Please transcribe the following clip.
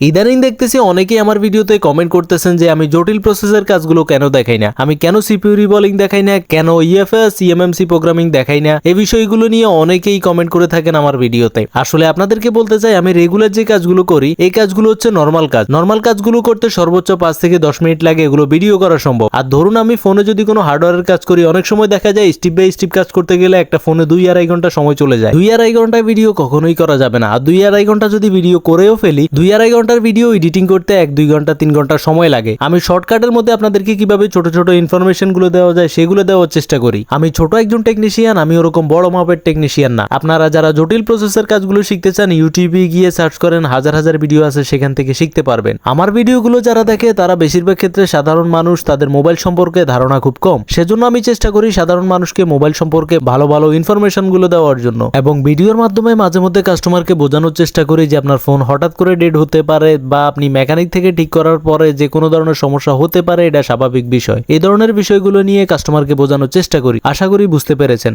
ইদানিং দেখতেছি অনেকেই আমার ভিডিওতে কমেন্ট করতেছেন যে আমি জটিল প্রসেসের কাজগুলো কেন দেখাই না? আমি কেন সিপিইউ রিবলিং দেখাই না? কেন ইএফএস ইএমএমসি প্রোগ্রামিং দেখাই না? এই বিষয়গুলো নিয়ে অনেকেই কমেন্ট করে থাকেন আমার ভিডিওতে। আসলে আপনাদেরকে বলতে চাই, আমি রেগুলার যে কাজগুলো করি, এই কাজগুলো হচ্ছে নর্মাল কাজ। নর্মাল কাজগুলো করতে সর্বোচ্চ পাঁচ থেকে দশ মিনিট লাগে এগুলো ভিডিও করা সম্ভব। আর ধরুন আমি ফোনে যদি কোনো হার্ডওয়্যারের কাজ করি, অনেক সময় দেখা যায় স্টিপ বাই স্টিপ কাজ করতে গেলে একটা ফোনে দুই আড়াই ঘণ্টা সময় চলে যায়। দুই আড়াই ঘণ্টা ভিডিও কখনোই করা যাবে না। আর দুই আড়াই ঘণ্টা যদি ভিডিও করেও ফেলি, দুই আড়াই ঘণ্টার ভিডিও এডিটিং করতে এক, দুই ঘণ্টা, তিন ঘণ্টা সময় লাগে। আমি শর্টকাটের মধ্যে আপনাদেরকে কীভাবে ছোট ছোট ইনফরমেশনগুলো দেওয়া যায় সেগুলো দেওয়ার চেষ্টা করি। আমি ছোট একজন টেকনিশিয়ান আমি ওরকম বড় মাপের টেকনিশিয়ান না। আপনারা যারা জটিল প্রসেসের কাজগুলো শিখতে চান ইউটিউবে গিয়ে সার্চ করেন, হাজার হাজার ভিডিও আছে, সেখান থেকে শিখতে পারবেন। আমার ভিডিওগুলো যারা দেখে, তারা বেশিরভাগ ক্ষেত্রে সাধারণ মানুষ, তাদের মোবাইল সম্পর্কে ধারণা খুব কম। সেজন্য আমি চেষ্টা করি সাধারণ মানুষকে মোবাইল সম্পর্কে ভালো ভালো ইনফরমেশনগুলো দেওয়ার জন্য। এবং ভিডিওর মাধ্যমে মাঝে মধ্যে কাস্টমারকে বোঝানোর চেষ্টা করি যে আপনার ফোন হঠাৎ করে ডেড হতে পারে বা আপনি মেকানিক থেকে ঠিক করার পরে যে কোনো ধরনের সমস্যা হতে পারে, এটা স্বাভাবিক বিষয়। এই ধরনের বিষয়গুলো নিয়ে কাস্টমারকে বোঝানোর চেষ্টা করি। আশা করি বুঝতে পেরেছেন।